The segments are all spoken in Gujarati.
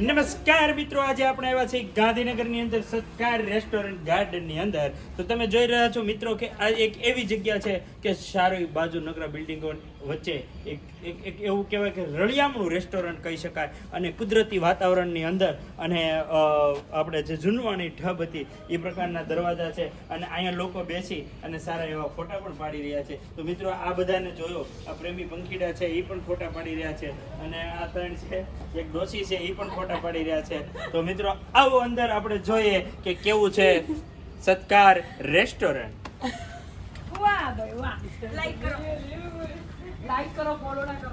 નમસ્કાર મિત્રો, આજે આપણે આવ્યા છીએ ગાંધીનગરની અંદર સત્કાર રેસ્ટોરન્ટ ગાર્ડનની અંદર. તો તમે જોઈ રહ્યા છો મિત્રો કે આ એક એવી જગ્યા છે કે સારી બાજુ નગરા બિલ્ડિંગો વચ્ચે એક એક એક એવું કહેવાય કે રળિયામણું રેસ્ટોરન્ટ કહી શકાય. અને કુદરતી વાતાવરણની અંદર અને આપણે જે જૂનવાણી ઢબ હતી એ પ્રકારના દરવાજા છે અને અહીંયા લોકો બેસી અને સારા એવા ફોટા પણ પાડી રહ્યા છે. તો મિત્રો, આ બધાને જોયો, આ પ્રેમી પંખીડા છે એ પણ ફોટા પાડી રહ્યા છે. અને આ ત્રણ છે, એક ડોસી છે એ પણ ફોટા પાડી રહ્યા છે. તો મિત્રો, આવો અંદર આપણે જોઈએ કે કેવું છે સત્કાર રેસ્ટોરન્ટ. વાહ ભાઈ, વાહ. લાઈક કરો. લાઈક કરો ફોલો ના કરો.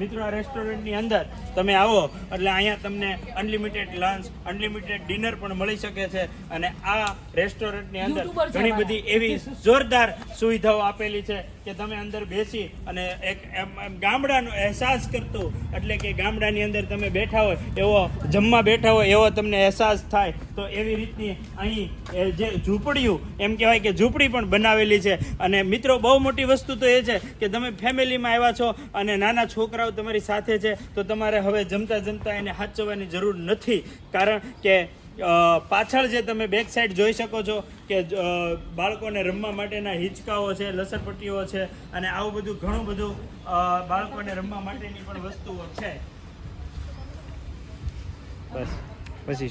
મિત્રો આ રેસ્ટોરન્ટની અંદર તમે આવો એટલે અહીંયા તમને અનલિમિટેડ લંચ અનલિમિટેડ ડિનર પણ મળી શકે છે. અને આ રેસ્ટોરન્ટની અંદર ઘણી બધી એવી જોરદાર સુવિધાઓ આપેલી છે કે તમે અંદર બેસી અને એક ગામડાનો અહેસાસ કરતો એટલે કે ગામડાની અંદર તમે બેઠા હોય એવો જમવા બેઠા હોય એવો તમને અહેસાસ થાય. તો એવી રીતની અહીં જે ઝૂંપડીયું એમ કહેવાય કે ઝૂંપડી પણ બનાવેલી છે. અને મિત્રો બહુ મોટી વસ્તુ તો એ છે કે તમે ફેમિલીમાં આવ્યા છો અને નાના છોકરાઓ તમારી સાથે છે, તો તમારે હવે જમતા જમતા એને હાચવવાની જરૂર નથી. કારણ કે પાછળ જે તમે બેક સાઈડ જોઈ શકો છો કે બાળકોને રમવા માટેના હિંચકાઓ છે, લસરપટ્ટીઓ છે અને આવું બધું ઘણું બધું બાળકોને રમવા માટેની પણ વસ્તુઓ છે. બસ, પછી